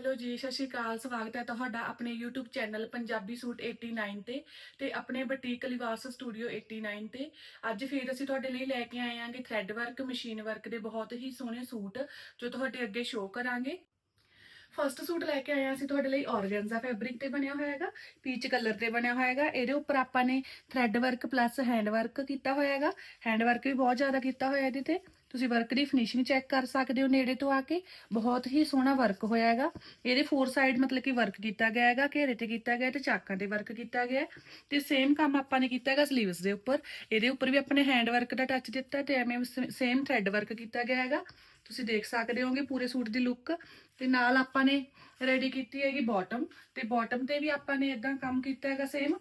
Hello ਜੀ, ਸਤਿ ਸ਼੍ਰੀ ਅਕਾਲ, ਸਵਾਗਤ ਹੈ ਤੁਹਾਡਾ ਆਪਣੇ YouTube ਚੈਨਲ ਪੰਜਾਬੀ ਸੂਟ 89 ਤੇ ਤੇ ਆਪਣੇ ਬੁਟੀਕ ਲਿਵਾਸ ਸਟੂਡੀਓ 89 ਤੇ। ਅੱਜ ਫਿਰ ਅਸੀਂ ਤੁਹਾਡੇ ਲਈ ਲੈ ਕੇ ਆਏ ਆਂਗੇ ਥ੍ਰੈਡ ਵਰਕ ਮਸ਼ੀਨ ਵਰਕ ਦੇ ਬਹੁਤ ਹੀ ਸੋਹਣੇ ਸੂਟ ਜੋ ਤੁਹਾਡੇ ਅੱਗੇ ਸ਼ੋਅ ਕਰਾਂਗੇ। ਫਸਟ ਸੂਟ ਲੈ ਕੇ ਆਏ ਹਾਂ ਅਸੀਂ ਤੁਹਾਡੇ ਲਈ ਔਰਗੈਂਜ਼ਾ ਫੈਬਰਿਕ ਤੇ ਬਣਿਆ ਹੋਇਆ ਹੈਗਾ ਪੀਚ ਕਲਰ ਤੇ ਬਣਿਆ ਹੋਇਆ ਹੈਗਾ। ਇਹਦੇ ਉੱਪਰ ਆਪਾਂ ਨੇ thread work plus hand work ਕੀਤਾ ਹੋਇਆ ਹੈਗਾ। ਹੈਂਡ ਵਰਕ ਵੀ ਬਹੁਤ ਜ਼ਿਆਦਾ ਕੀਤਾ ਹੋਇਆ ਇਹਦੇ ਤੇ। ਤੁਸੀਂ ਵਰਕ ਦੀ ਫਿਨਿਸ਼ਿੰਗ ਚੈੱਕ ਕਰ ਸਕਦੇ ਹੋ ਨੇੜੇ ਤੋਂ ਆ ਕੇ। ਬਹੁਤ ਹੀ ਸੋਹਣਾ ਵਰਕ ਹੋਇਆ ਹੈਗਾ। ਇਹਦੇ ਫੋਰ ਸਾਈਡ ਮਤਲਬ ਕਿ ਵਰਕ ਕੀਤਾ ਗਿਆ ਹੈਗਾ, ਘੇਰੇ ਤੇ ਕੀਤਾ ਗਿਆ ਤੇ ਚਾਕਾਂ ਤੇ ਵਰਕ ਕੀਤਾ ਗਿਆ। ਹੈ। ਤੇ ਸੇਮ ਕੰਮ ਆਪਾਂ ਨੇ ਕੀਤਾ ਹੈਗਾ ਸਲੀਵਸ ਦੇ ਉੱਪਰ। ਇਹਦੇ ਉੱਪਰ ਵੀ ਆਪਣੇ ਹੈਂਡ ਵਰਕ ਦਾ ਟੱਚ ਦਿੱਤਾ ਤੇ ਐਵੇਂ ਸੇਮ ਥ੍ਰੈਡ ਵਰਕ ਕੀਤਾ ਗਿਆ ਹੈਗਾ। ਤੁਸੀਂ ਦੇਖ ਸਕਦੇ ਹੋਗੇ ਪੂਰੇ ਸੂਟ ਦੀ ਲੁੱਕ ਤੇ ਨਾਲ ਆਪਾਂ ਨੇ ਰੈਡੀ ਕੀਤੀ ਹੈਗੀ ਬਾਟਮ ਤੇ ਬਾਟਮ ਤੇ ਵੀ ਆਪਾਂ ਨੇ ਇਦਾਂ ਕੰਮ ਕੀਤਾ ਹੈਗਾ ਸੇਮ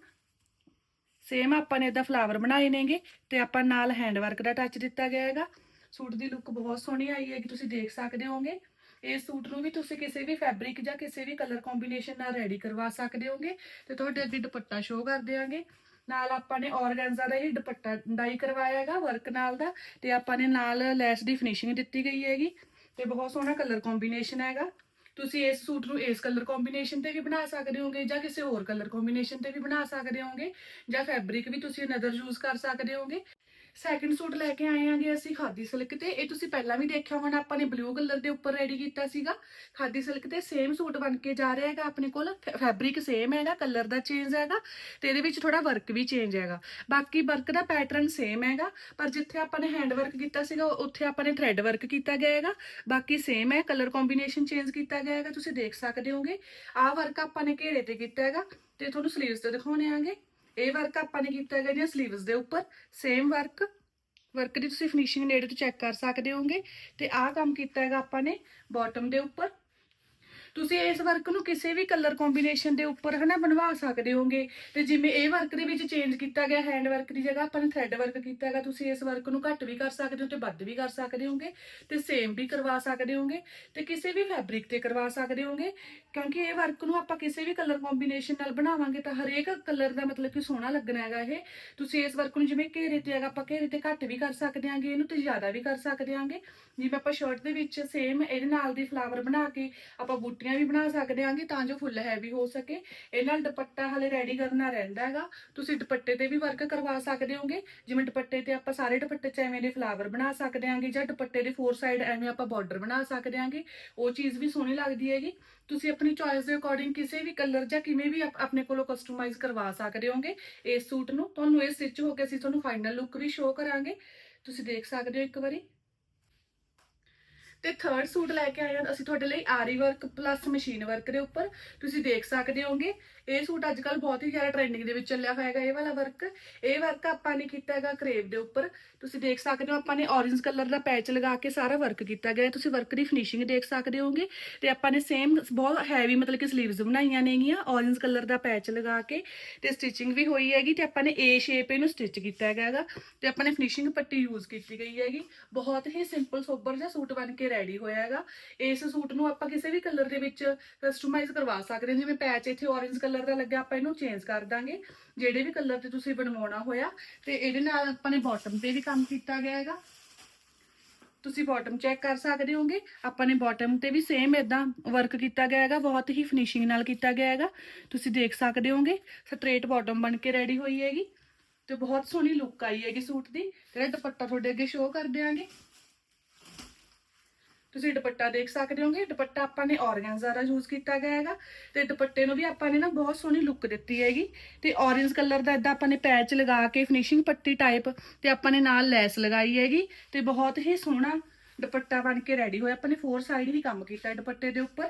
ਸੇਮ ਆਪਾਂ ਨੇ ਇਦਾਂ ਫਲਾਵਰ ਬਣਾਏ ਨੇਗੇ ਤੇ ਆਪਾਂ ਨਾਲ ਹੈਂਡ ਵਰਕ ਦਾ ਟੱਚ ਦਿੱਤਾ ਗਿਆ ਹੈਗਾ। ਸੂਟ ਦੀ ਲੁੱਕ ਬਹੁਤ ਸੋਹਣੀ ਆਈ ਹੈਗੀ, ਤੁਸੀਂ ਦੇਖ ਸਕਦੇ ਹੋਗੇ। ਇਸ ਸੂਟ ਨੂੰ ਵੀ ਤੁਸੀਂ ਕਿਸੇ ਵੀ ਫੈਬਰਿਕ ਜਾਂ ਕਿਸੇ ਵੀ ਕਲਰ ਕੰਬੀਨੇਸ਼ਨ ਨਾਲ ਰੈਡੀ ਕਰਵਾ ਸਕਦੇ ਹੋਗੇ ਤੇ ਤੁਹਾਡੇ ਅੱਗੇ ਦੁਪੱਟਾ ਸ਼ੋਅ ਕਰ ਦੇਵਾਂਗੇ ਨਾਲ ਆਪਾਂ ਨੇ ਔਰਗੈਂਜ਼ਾ ਦਾ ਹੀ ਦੁਪੱਟਾ ਡਾਈ ਕਰਵਾਇਆ ਹੈਗਾ ਵਰਕ ਨਾਲ ਦਾ, ਤੇ ਆਪਾਂ ਨੇ ਨਾਲ ਲੈਸ ਦੀ ਫਿਨਿਸ਼ਿੰਗ ਦਿੱਤੀ ਗਈ ਹੈਗੀ, ਤੇ ਬਹੁਤ ਸੋਹਣਾ ਕਲਰ ਕੰਬੀਨੇਸ਼ਨ ਹੈਗਾ। ਤੁਸੀਂ ਇਸ ਸੂਟ ਨੂੰ ਇਸ ਕਲਰ ਕੰਬੀਨੇਸ਼ਨ ਤੇ ਵੀ ਬਣਾ ਸਕਦੇ ਹੋਗੇ ਜਾਂ ਕਿਸੇ ਹੋਰ ਕਲਰ ਕੰਬੀਨੇਸ਼ਨ ਤੇ ਵੀ ਬਣਾ ਸਕਦੇ ਹੋਗੇ ਜਾਂ ਫੈਬਰਿਕ ਵੀ ਤੁਸੀਂ ਅਨਦਰ ਯੂਜ਼ ਕਰ ਸਕਦੇ ਹੋਗੇ। ਸੈਕਿੰਡ ਸੂਟ ਲੈ ਕੇ ਆਏ ਆਂਗੇ ਅਸੀਂ ਖਾਦੀ ਸਿਲਕ ਤੇ। ਇਹ ਤੁਸੀਂ ਪਹਿਲਾਂ ਵੀ ਦੇਖਿਆ ਹੋਣਾ, ਆਪਾਂ ਨੇ ਬਲੂ ਕਲਰ ਦੇ ਉੱਪਰ ਰੈਡੀ ਕੀਤਾ ਸੀਗਾ। ਖਾਦੀ ਸਿਲਕ ਤੇ ਸੇਮ ਸੂਟ ਬਣ ਕੇ ਜਾ ਰਿਹਾ ਹੈਗਾ ਆਪਣੇ ਕੋਲ। ਫੈਬਰਿਕ ਸੇਮ ਹੈਗਾ ਕਲਰ ਦਾ ਚੇਂਜ ਹੈਗਾ ਤੇ ਇਹਦੇ ਵਿੱਚ ਥੋੜਾ ਵਰਕ ਵੀ ਚੇਂਜ ਹੈਗਾ। ਬਾਕੀ ਵਰਕ ਦਾ ਪੈਟਰਨ ਸੇਮ ਹੈਗਾ, ਪਰ ਜਿੱਥੇ ਆਪਾਂ ਨੇ ਹੈਂਡ ਵਰਕ ਕੀਤਾ ਸੀਗਾ, ਉੱਥੇ ਆਪਾਂ ਨੇ ਥ੍ਰੈਡ ਵਰਕ ਕੀਤਾ ਗਿਆ ਹੈਗਾ। ਬਾਕੀ ਸੇਮ ਹੈ ਕਲਰ ਕੰਬੀਨੇਸ਼ਨ ਚੇਂਜ ਕੀਤਾ ਗਿਆ ਹੈਗਾ ਤੁਸੀਂ ਦੇਖ ਸਕਦੇ ਹੋਗੇ ਆਹ ਵਰਕ ਆਪਾਂ ਨੇ ਘੇਰੇ ਤੇ ਕੀਤਾ ਹੈਗਾ ਤੇ ਤੁਹਾਨੂੰ ਸਲੀਵਸ ਤੇ ਦਿਖਾਉਣੇ ਆਂਗੇ ਇਹ ਵਰਕ ਆਪਾਂ ਨੇ ਕੀਤਾ ਹੈਗਾ ਜੀ ਸਲੀਵਸ ਦੇ ਉੱਪਰ ਸੇਮ ਵਰਕ ਵਰਕ ਦੀ ਤੁਸੀਂ ਫਿਨਿਸ਼ਿੰਗ ਨੇੜੇ ਤੋਂ ਚੈੱਕ ਕਰ ਸਕਦੇ ਹੋਗੇ ਤੇ ਆਹ ਕੰਮ ਕੀਤਾ ਹੈਗਾ ਆਪਾਂ ਨੇ ਬਾਟਮ ਦੇ ਉੱਪਰ ਤੁਸੀਂ ਇਸ ਵਰਕ ਨੂੰ ਕਿਸੇ ਵੀ ਕਲਰ ਕੰਬੀਨੇਸ਼ਨ ਦੇ ਉੱਪਰ ਹਨਾ ਬਣਵਾ ਸਕਦੇ ਹੋਗੇ। ਤੇ ਜਿਵੇਂ ਇਹ ਵਰਕ ਦੇ ਵਿੱਚ ਚੇਂਜ ਕੀਤਾ ਗਿਆ ਹੈਂਡ ਵਰਕ ਦੀ ਜਗ੍ਹਾ ਆਪਾਂ ਨੇ ਥ੍ਰੈਡ ਵਰਕ ਕੀਤਾ ਹੈਗਾ, ਤੁਸੀਂ ਇਸ ਵਰਕ ਨੂੰ ਘੱਟ ਵੀ ਕਰ ਸਕਦੇ ਹੋ ਤੇ ਵੱਧ ਵੀ ਕਰ ਸਕਦੇ ਹੋਗੇ ਤੇ ਸੇਮ ਵੀ ਕਰਵਾ ਸਕਦੇ ਹੋਗੇ ਤੇ ਕਿਸੇ ਵੀ ਫੈਬਰਿਕ ਤੇ ਕਰਵਾ ਸਕਦੇ ਹੋਗੇ। ਕਿਉਂਕਿ ਇਹ ਵਰਕ ਨੂੰ ਆਪਾਂ ਕਿਸੇ ਵੀ ਕਲਰ ਕੰਬੀਨੇਸ਼ਨ ਨਾਲ ਬਣਾਵਾਂਗੇ ਤਾਂ ਹਰੇਕ ਕਲਰ ਦਾ ਮਤਲਬ ਕਿ ਸੋਹਣਾ ਲੱਗਣਾ ਹੈਗਾ ਇਹ। ਤੁਸੀਂ ਇਸ ਵਰਕ ਨੂੰ ਜਿਵੇਂ ਘੇਰੇ ਤੇ ਹੈਗਾ, ਆਪਾਂ ਘੇਰੇ ਤੇ ਘੱਟ ਵੀ ਕਰ ਸਕਦੇ ਆਂਗੇ ਇਹਨੂੰ ਤੇ ਜ਼ਿਆਦਾ ਵੀ ਕਰ ਸਕਦੇ ਆਂਗੇ ਜਿਵੇਂ ਆਪਾਂ ਸ਼ਰਟ ਦੇ ਵਿੱਚ ਸੇਮ ਇਹਦੇ ਨਾਲ ਦੀ ਫਲਾਵਰ ਬਣਾ ਕੇ ਆਪਾਂ ਬੂਟੀਆਂ ਵੀ ਬਣਾ ਸਕਦੇ ਆਂਗੇ ਤਾਂ ਜੋ ਫੁੱਲ ਹੈਵੀ ਹੋ ਸਕੇ। ਇਹ ਨਾਲ ਦੁਪੱਟਾ ਹਲੇ ਰੈਡੀ ਕਰਨਾ ਰਹਿੰਦਾ ਹੈਗਾ। ਤੁਸੀਂ ਦੁਪੱਟੇ ਤੇ ਵੀ ਵਰਕ ਕਰਵਾ ਸਕਦੇ ਹੋਗੇ। ਜਿਵੇਂ ਦੁਪੱਟੇ ਤੇ ਆਪਾਂ ਸਾਰੇ ਦੁਪੱਟੇ 'ਚ ਐਵੇਂ ਦੇ ਫਲਾਵਰ ਬਣਾ ਸਕਦੇ ਆਂਗੇ ਜਾਂ ਦੁਪੱਟੇ ਦੇ ਫੋਰ ਸਾਈਡ ਐਵੇਂ ਆਪਾਂ ਬਾਰਡਰ ਬਣਾ ਸਕਦੇ ਆਂਗੇ ਉਹ ਚੀਜ਼ ਵੀ ਸੋਹਣੀ ਲੱਗਦੀ ਹੈਗੀ। ਤੁਸੀਂ ਆਪਣੀ ਚੋਇਸ ਦੇ ਅਕੋਰਡਿੰਗ ਕਿਸੇ ਵੀ ਕਲਰ ਜਾਂ ਕਿਵੇਂ ਵੀ ਆਪਣੇ ਕੋਲੋਂ ਕਸਟਮਾਈਜ਼ ਕਰਵਾ ਸਕਦੇ ਹੋਗੇ ਇਸ ਸੂਟ ਨੂੰ। ਤੁਹਾਨੂੰ ਇਹ ਸਟਿਚ ਹੋ ਕੇ ਅਸੀਂ ਤੁਹਾਨੂੰ ਫਾਈਨਲ ਲੁੱਕ ਵੀ ਸ਼ੋਅ ਕਰਾਂਗੇ। ਤੁਸੀਂ ਦੇਖ ਸਕਦੇ ਹੋ ਇੱਕ ਵਾਰੀ। ਤੇ ਥਰਡ ਸੂਟ ਲੈ ਕੇ ਆਏ ਹਾਂ ਅਸੀਂ ਤੁਹਾਡੇ ਲਈ ਆਰੀ ਵਰਕ ਪਲੱਸ ਮਸ਼ੀਨ ਵਰਕ ਦੇ ਉੱਪਰ। ਤੁਸੀਂ ਦੇਖ ਸਕਦੇ ਹੋਗੇ, ਇਹ ਸੂਟ ਅੱਜ ਕੱਲ ਬਹੁਤ ਹੀ ਜ਼ਿਆਦਾ ਟ੍ਰੈਂਡਿੰਗ ਦੇ ਵਿੱਚ ਚੱਲਿਆ ਹੋਇਆ ਇਹ ਵਾਲਾ ਵਰਕ ਇਹ ਵਰਕ ਆਪਾਂ ਨੇ ਕੀਤਾ ਹੈਗਾ ਕਰੇਵ ਦੇ ਉੱਪਰ। ਤੁਸੀਂ ਦੇਖ ਸਕਦੇ ਹੋ, ਆਪਾਂ ਨੇ orange ਕਲਰ ਦਾ ਪੈਚ ਲਗਾ ਕੇ ਸਾਰਾ ਵਰਕ ਕੀਤਾ ਗਿਆ ਤੁਸੀਂ ਵਰਕ ਦੀ ਫਿਨਿਸ਼ਿੰਗ ਦੇਖ ਸਕਦੇ ਹੋਗੇ। ਤੇ ਆਪਾਂ ਨੇ ਸੇਮ ਬਹੁਤ ਹੈਵੀ ਮਤਲਬ ਕਿ ਸਲੀਵਸ ਬਣਾਈਆਂ ਨੇਗੀਆਂ, orange ਕਲਰ ਦਾ ਪੈਚ ਲਗਾ ਕੇ। ਤੇ ਸਟਿਚਿੰਗ ਵੀ ਹੋਈ ਹੈਗੀ ਤੇ ਆਪਾਂ ਨੇ ਏ ਸ਼ੇਪ ਇਹਨੂੰ ਸਟਿਚ ਕੀਤਾ ਹੈਗਾ ਹੈਗਾ। ਤੇ ਆਪਾਂ ਨੇ ਫਿਨਿਸ਼ਿੰਗ ਪੱਟੀ ਯੂਜ਼ ਕੀਤੀ ਗਈ ਹੈਗੀ। ਬਹੁਤ ਹੀ ਸਿੰਪਲ ਸੋਬਰ ਜਿਹਾ ਸੂਟ ਬਣ ਕੇ ਰੈਡੀ ਹੋਇਆ ਹੈਗਾ। ਇਸ ਸੂਟ ਨੂੰ ਆਪਾਂ ਕਿਸੇ ਵੀ ਕਲਰ ਦੇ ਵਿੱਚ ਕਸਟਮਾਈਜ਼ ਕਰਵਾ ਸਕਦੇ ਹਾਂ। ਜਿਵੇਂ ਪੈਚ ਇੱਥੇ orange ਕਲਰ ਦਾ ਲੱਗਿਆ, ਆਪਾਂ ਇਹਨੂੰ ਚੇਂਜ ਕਰ ਦਾਂਗੇ। ਜਿਹੜੇ ਵੀ ਕਲਰ ਤੇ ਤੁਸੀਂ ਬਣਵਾਉਣਾ ਹੋਇਆ, ਤੇ ਇਹਦੇ ਨਾਲ ਆਪਾਂ ਨੇ ਬਾਟਮ ਤੇ ਵੀ ਕੰਮ ਕੀਤਾ ਗਿਆ ਹੈਗਾ। ਤੁਸੀਂ ਬਾਟਮ ਚੈੱਕ ਕਰ ਸਕਦੇ ਹੋਗੇ। ਆਪਾਂ ਨੇ ਬਾਟਮ ਤੇ ਵੀ ਸੇਮ ਇਦਾਂ ਵਰਕ ਕੀਤਾ ਗਿਆ ਹੈਗਾ। ਬਹੁਤ ਹੀ ਫਿਨਿਸ਼ਿੰਗ ਨਾਲ ਕੀਤਾ ਗਿਆ ਹੈਗਾ। ਤੁਸੀਂ ਦੇਖ ਸਕਦੇ ਹੋਗੇ ਸਟ੍ਰੇਟ ਬਾਟਮ ਬਣ ਕੇ ਰੈਡੀ ਹੋਈ ਹੈਗੀ। ਤੇ ਬਹੁਤ ਸੋਹਣੀ ਲੁੱਕ ਆਈ ਹੈਗੀ ਸੂਟ ਦੀ। ਜਿਹੜਾ ਦੁਪੱਟਾ ਤੁਹਾਡੇ ਅੱਗੇ ਸ਼ੋਅ ਕਰ ਦਿਆਂਗੇ। ਤੁਸੀਂ ਦੁਪੱਟਾ ਦੇਖ ਸਕਦੇ ਹੋਗੇ, ਦੁਪੱਟਾ ਆਪਾਂ ਨੇ ਔਰਗੈਂਜ਼ਾ ਦਾ ਯੂਜ਼ ਕੀਤਾ ਗਿਆ ਹੈਗਾ ਤੇ ਦੁਪੱਟੇ ਨੂੰ ਵੀ ਆਪਾਂ ਨੇ ਨਾ ਬਹੁਤ ਸੋਹਣੀ ਲੁੱਕ ਦਿੱਤੀ ਹੈਗੀ ਤੇ orange ਕਲਰ ਦਾ ਇਦਾਂ ਆਪਾਂ ਨੇ ਪੈਚ ਲਗਾ ਕੇ ਫਿਨਿਸ਼ਿੰਗ ਪੱਟੀ ਟਾਈਪ ਤੇ ਆਪਾਂ ਨੇ ਨਾਲ ਲੈਸ ਲਗਾਈ ਹੈਗੀ ਤੇ ਬਹੁਤ ਹੀ ਸੋਹਣਾ ਦੁਪੱਟਾ ਬਣ ਕੇ ਰੈਡੀ ਹੋਇਆ। ਆਪਾਂ ਨੇ ਫੋਰ ਸਾਈਡ ਹੀ ਕੰਮ ਕੀਤਾ ਦੁਪੱਟੇ ਦੇ ਉੱਪਰ।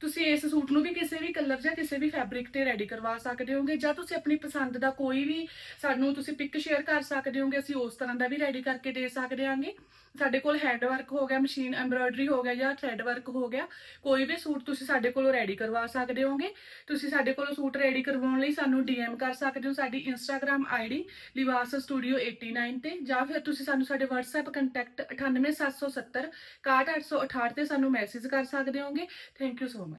ਤੁਸੀਂ ਇਸ ਸੂਟ ਨੂੰ ਵੀ ਕਿਸੇ ਵੀ ਕਲਰ ਜਾਂ ਕਿਸੇ ਵੀ ਫੈਬਰਿਕ ਤੇ ਰੈਡੀ ਕਰਵਾ ਸਕਦੇ ਹੋਗੇ, ਜਾਂ ਤੁਸੀਂ ਆਪਣੀ ਪਸੰਦ ਦਾ ਕੋਈ ਵੀ ਸਾਨੂੰ ਤੁਸੀਂ ਪਿਕ ਸ਼ੇਅਰ ਕਰ ਸਕਦੇ ਹੋਗੇ, ਅਸੀਂ ਉਸ ਤਰ੍ਹਾਂ ਦਾ ਵੀ ਰੈਡੀ ਕਰਕੇ ਦੇ ਸਕਦੇ ਹਾਂਗੇ। ਸਾਡੇ ਕੋਲ ਹੈਂਡ ਵਰਕ ਹੋ ਗਿਆ ਮਸ਼ੀਨ ਐਮਬਰਾਇਡਰੀ ਹੋ ਗਿਆ ਜਾਂ ਥ੍ਰੈਡ ਵਰਕ ਹੋ ਗਿਆ, ਕੋਈ ਵੀ ਸੂਟ ਤੁਸੀਂ ਸਾਡੇ ਕੋਲੋਂ ਰੈਡੀ ਕਰਵਾ ਸਕਦੇ ਹੋਗੇ। ਤੁਸੀਂ ਸਾਡੇ ਕੋਲੋਂ ਸੂਟ ਰੈਡੀ ਕਰਵਾਉਣ ਲਈ ਸਾਨੂੰ ਡੀਐਮ ਕਰ ਸਕਦੇ ਹੋ ਸਾਡੀ ਇੰਸਟਾਗ੍ਰam ਆਈਡੀ ਲਿਵਾਸ ਸਟੂਡੀਓ 89 ਤੇ, ਜਾਂ ਫਿਰ ਤੁਸੀਂ ਸਾਨੂੰ ਸਾਡੇ WhatsApp ਕੰਟੈਕਟ 98770 61868 ਤੇ ਸਾਨੂੰ ਮੈਸੇਜ ਕਰ ਸਕਦੇ ਹੋਗੇ। Thank you so